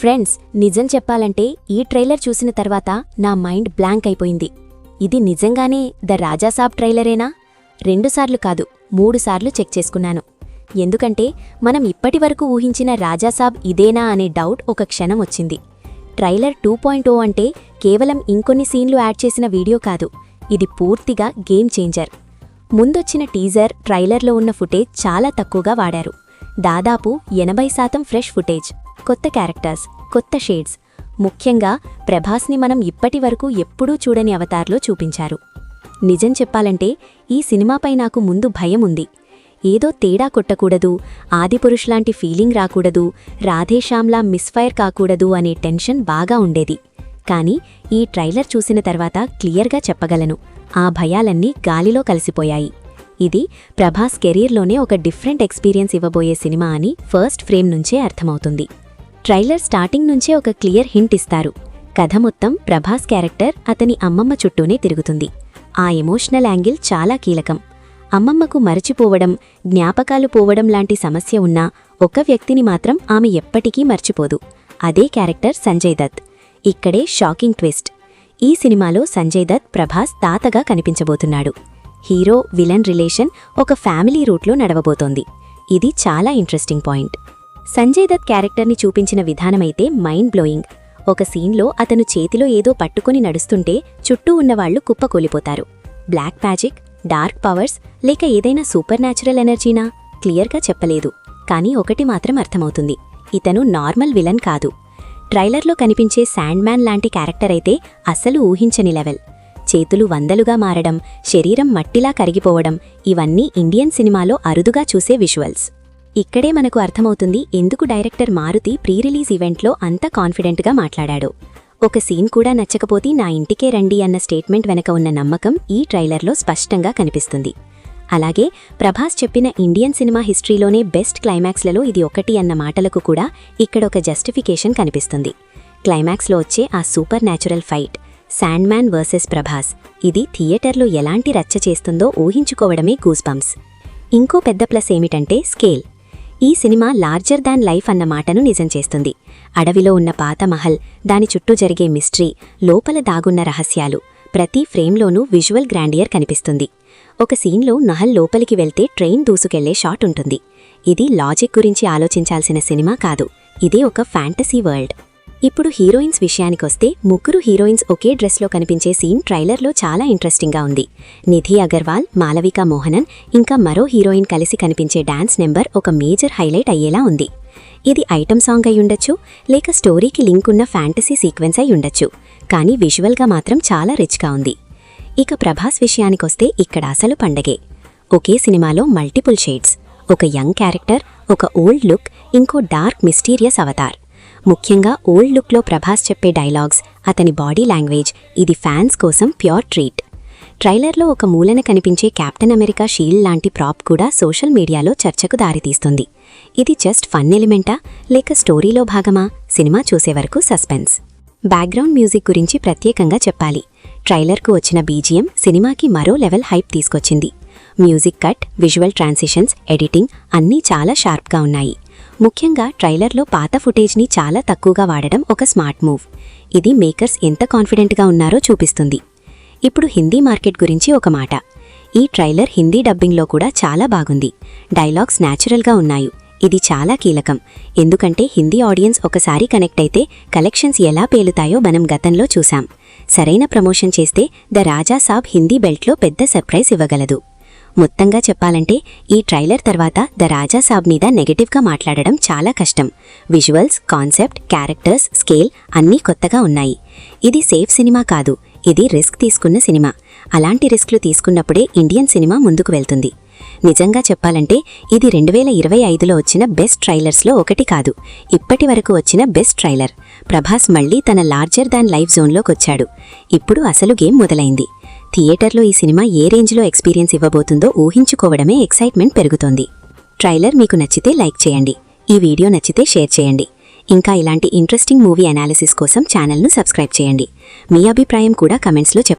Friends నిజం చెప్పాలంటే ఈ ట్రైలర్ చూసిన తర్వాత నా మైండ్ బ్లాంక్ అయిపోయింది. ఇది నిజంగానే ద రాజాసాబ్ ట్రైలరేనా? రెండుసార్లు కాదు మూడుసార్లు చెక్ చేసుకున్నాను. ఎందుకంటే మనం ఇప్పటివరకు ఊహించిన రాజాసాబ్ ఇదేనా అనే డౌట్ ఒక క్షణం వచ్చింది. ట్రైలర్ టూ పాయింట్ ఓ అంటే కేవలం ఇంకొన్ని సీన్లు యాడ్ చేసిన వీడియో కాదు ఇది పూర్తిగా గేమ్ చేంజర్. ముందొచ్చిన టీజర్ ట్రైలర్లో ఉన్న ఫుటేజ్ చాలా తక్కువగా వాడారు. దాదాపు ఎనభై శాతం ఫ్రెష్ ఫుటేజ్. కొత్త క్యారెక్టర్స్ కొత్త షేడ్స్. ముఖ్యంగా ప్రభాస్ని మనం ఇప్పటివరకు ఎప్పుడూ చూడని అవతార్లో చూపించారు. నిజం చెప్పాలంటే ఈ సినిమాపై నాకు ముందు భయం ఉంది. ఏదో తేడా కొట్టకూడదు ఆదిపురుష్ లాంటి ఫీలింగ్ రాకూడదు రాధేశ్యామ్లా మిస్ఫైర్ కాకూడదు అనే టెన్షన్ బాగా ఉండేది. కానీ ఈ ట్రైలర్ చూసిన తర్వాత క్లియర్గా చెప్పగలను. ఆ భయాలన్నీ గాలిలో కలిసిపోయాయి. ఇది ప్రభాస్ కెరీర్లోనే ఒక డిఫరెంట్ ఎక్స్పీరియన్స్ ఇవ్వబోయే సినిమా అని ఫస్ట్ ఫ్రేమ్ నుంచే అర్థమవుతుంది. ట్రైలర్ స్టార్టింగ్ నుంచే ఒక క్లియర్ హింట్ ఇస్తారు. కథ మొత్తం ప్రభాస్ క్యారెక్టర్ అతని అమ్మమ్మ చుట్టూనే తిరుగుతుంది. ఆ ఎమోషనల్ యాంగిల్ చాలా కీలకం. అమ్మమ్మకు మరచిపోవడం జ్ఞాపకాలు పోవడం లాంటి సమస్య ఉన్నా ఒక వ్యక్తిని మాత్రం ఆమె ఎప్పటికీ మర్చిపోదు. అదే క్యారెక్టర్ సంజయ్ దత్. ఇక్కడే షాకింగ్ ట్విస్ట్. ఈ సినిమాలో సంజయ్ దత్ ప్రభాస్ తాతగా కనిపించబోతున్నాడు. హీరో విలన్ రిలేషన్ ఒక ఫ్యామిలీ రూట్లో నడవబోతోంది. ఇది చాలా ఇంట్రెస్టింగ్ పాయింట్. సంజయ్ దత్ క్యారెక్టర్ని చూపించిన విధానమైతే మైండ్ బ్లోయింగ్. ఒక సీన్లో అతను చేతిలో ఏదో పట్టుకుని నడుస్తుంటే చుట్టూ ఉన్నవాళ్ళు కుప్పకూలిపోతారు బ్లాక్ మ్యాజిక్ డార్క్ పవర్స్ లేక ఏదైనా సూపర్ న్యాచురల్ ఎనర్జీనా? క్లియర్గా చెప్పలేదు. కానీ ఒకటి మాత్రం అర్థమవుతుంది. ఇతను నార్మల్ విలన్ కాదు. ట్రైలర్లో కనిపించే శాండ్ మ్యాన్ లాంటి క్యారెక్టర్ అయితే అస్సలు ఊహించని లెవెల్. చేతులు వందలుగా మారడం శరీరం మట్టిలా కరిగిపోవడం ఇవన్నీ ఇండియన్ సినిమాలో అరుదుగా చూసే విజువల్స్. ఇక్కడే మనకు అర్థమవుతుంది ఎందుకు డైరెక్టర్ మారుతి ప్రీ రిలీజ్ ఈవెంట్లో అంత కాన్ఫిడెంట్గా మాట్లాడాడు. ఒక సీన్ కూడా నచ్చకపోతే నా ఇంటికే రండి అన్న స్టేట్మెంట్ వెనక ఉన్న నమ్మకం ఈ ట్రైలర్లో స్పష్టంగా కనిపిస్తుంది. అలాగే ప్రభాస్ చెప్పిన ఇండియన్ సినిమా హిస్టరీలోనే బెస్ట్ క్లైమాక్స్లలో ఇది ఒకటి అన్న మాటలకు కూడా ఇక్కడ ఒక జస్టిఫికేషన్ కనిపిస్తుంది. క్లైమాక్స్లో వచ్చే ఆ supernatural fight Sandman versus Prabhas ఇది థియేటర్లో ఎలాంటి రచ్చ చేస్తుందో ఊహించుకోవడమే గూస్బంప్స్. ఇంకో పెద్ద ప్లస్ ఏమిటంటే స్కేల్. ఈ సినిమా లార్జర్ దాన్ లైఫ్ అన్న మాటను నిజం చేస్తుంది. అడవిలో ఉన్న పాత మహల్ దాని చుట్టూ జరిగే మిస్టరీ లోపల దాగున్న రహస్యాలు ప్రతి ఫ్రేమ్లోనూ విజువల్ గ్రాండియర్ కనిపిస్తుంది. ఒక సీన్లో నహల్ లోపలికి వెళ్తే ట్రైన్ దూసుకెళ్ళే షాట్ ఉంటుంది. ఇది లాజిక్ గురించి ఆలోచించాల్సిన సినిమా కాదు. ఇది ఒక ఫ్యాంటసీ వరల్డ్. ఇప్పుడు హీరోయిన్స్ విషయానికొస్తే ముగ్గురు హీరోయిన్స్ ఒకే డ్రెస్లో కనిపించే సీన్ ట్రైలర్లో చాలా ఇంట్రెస్టింగ్గా ఉంది. నిధి అగర్వాల్ మాలవిక మోహనన్ ఇంకా మరో హీరోయిన్ కలిసి కనిపించే డాన్స్ నెంబర్ ఒక మేజర్ హైలైట్ అయ్యేలా ఉంది. ఇది ఐటమ్ సాంగ్ అయ్యుండొచ్చు లేక స్టోరీకి లింక్ ఉన్న ఫ్యాంటసీ సీక్వెన్స్ అయ్యుండొచ్చు కానీ విజువల్గా మాత్రం చాలా రిచ్గా ఉంది. ఇక ప్రభాస్ విషయానికొస్తే ఇక్కడ అసలు పండగే. ఒకే సినిమాలో మల్టిపుల్ షేడ్స్ ఒక యంగ్ క్యారెక్టర్ ఒక ఓల్డ్ లుక్ ఇంకో డార్క్ మిస్టీరియస్ అవతార్. ముఖ్యంగా ఓల్డ్ లుక్లో ప్రభాస్ చెప్పే డైలాగ్స్ అతని బాడీ లాంగ్వేజ్ ఇది ఫ్యాన్స్ కోసం ప్యూర్ ట్రీట్. ట్రైలర్లో ఒక మూలన కనిపించే కెప్టెన్ అమెరికా షీల్డ్ లాంటి ప్రాప్ కూడా సోషల్ మీడియాలో చర్చకు దారితీస్తుంది. ఇది జస్ట్ ఫన్ ఎలిమెంటా లేక స్టోరీలో భాగమా? సినిమా చూసే వరకు సస్పెన్స్. బ్యాక్గ్రౌండ్ మ్యూజిక్ గురించి ప్రత్యేకంగా చెప్పాలి. ట్రైలర్కు వచ్చిన బీజిఎం సినిమాకి మరో లెవెల్ హైప్ తీసుకొచ్చింది. Music cut visual transitions editing అన్నీ చాలా షార్ప్గా ఉన్నాయి. ముఖ్యంగా ట్రైలర్లో పాత ఫుటేజ్ని చాలా తక్కువగా వాడడం ఒక స్మార్ట్ మూవ్. ఇది మేకర్స్ ఎంత కాన్ఫిడెంట్గా ఉన్నారో చూపిస్తుంది. ఇప్పుడు హిందీ మార్కెట్ గురించి ఒక మాట. ఈ ట్రైలర్ హిందీ డబ్బింగ్లో కూడా చాలా బాగుంది. డైలాగ్స్ న్యాచురల్గా ఉన్నాయి. ఇది చాలా కీలకం. ఎందుకంటే హిందీ ఆడియన్స్ ఒకసారి కనెక్ట్ అయితే కలెక్షన్స్ ఎలా పేలుతాయో మనం గతంలో చూశాం. సరైన ప్రమోషన్ చేస్తే ద రాజా సాబ్ హిందీ బెల్ట్లో పెద్ద సర్ప్రైజ్ ఇవ్వగలదు. మొత్తంగా చెప్పాలంటే ఈ ట్రైలర్ తర్వాత ద రాజా సాబ్ మీద నెగటివ్గా మాట్లాడడం చాలా కష్టం. విజువల్స్ కాన్సెప్ట్ క్యారెక్టర్స్ స్కేల్ అన్నీ కొత్తగా ఉన్నాయి. ఇది సేఫ్ సినిమా కాదు. ఇది రిస్క్ తీసుకున్న సినిమా. అలాంటి రిస్క్లు తీసుకున్నప్పుడే ఇండియన్ సినిమా ముందుకు వెళ్తుంది. నిజంగా చెప్పాలంటే ఇది రెండు వేల ఇరవై ఐదులో వచ్చిన బెస్ట్ ట్రైలర్స్లో ఒకటి కాదు. ఇప్పటి వరకు వచ్చిన బెస్ట్ ట్రైలర్. ప్రభాస్ మళ్ళీ తన లార్జర్ దాన్ లైఫ్ జోన్లోకొచ్చాడు. ఇప్పుడు అసలు గేమ్ మొదలైంది. థియేటర్లో ఈ సినిమా ఏ రేంజ్లో ఎక్స్పీరియన్స్ ఇవ్వబోతుందో ఊహించుకోవడమే ఎక్సైట్మెంట్ పెరుగుతోంది. ట్రైలర్ మీకు నచ్చితే లైక్ చేయండి. ఈ వీడియో నచ్చితే షేర్ చేయండి. ఇంకా ఇలాంటి ఇంట్రెస్టింగ్ మూవీ అనాలిసిస్ కోసం ఛానల్ను సబ్స్క్రైబ్ చేయండి. మీ అభిప్రాయం కూడా కమెంట్స్లో చెప్పండి.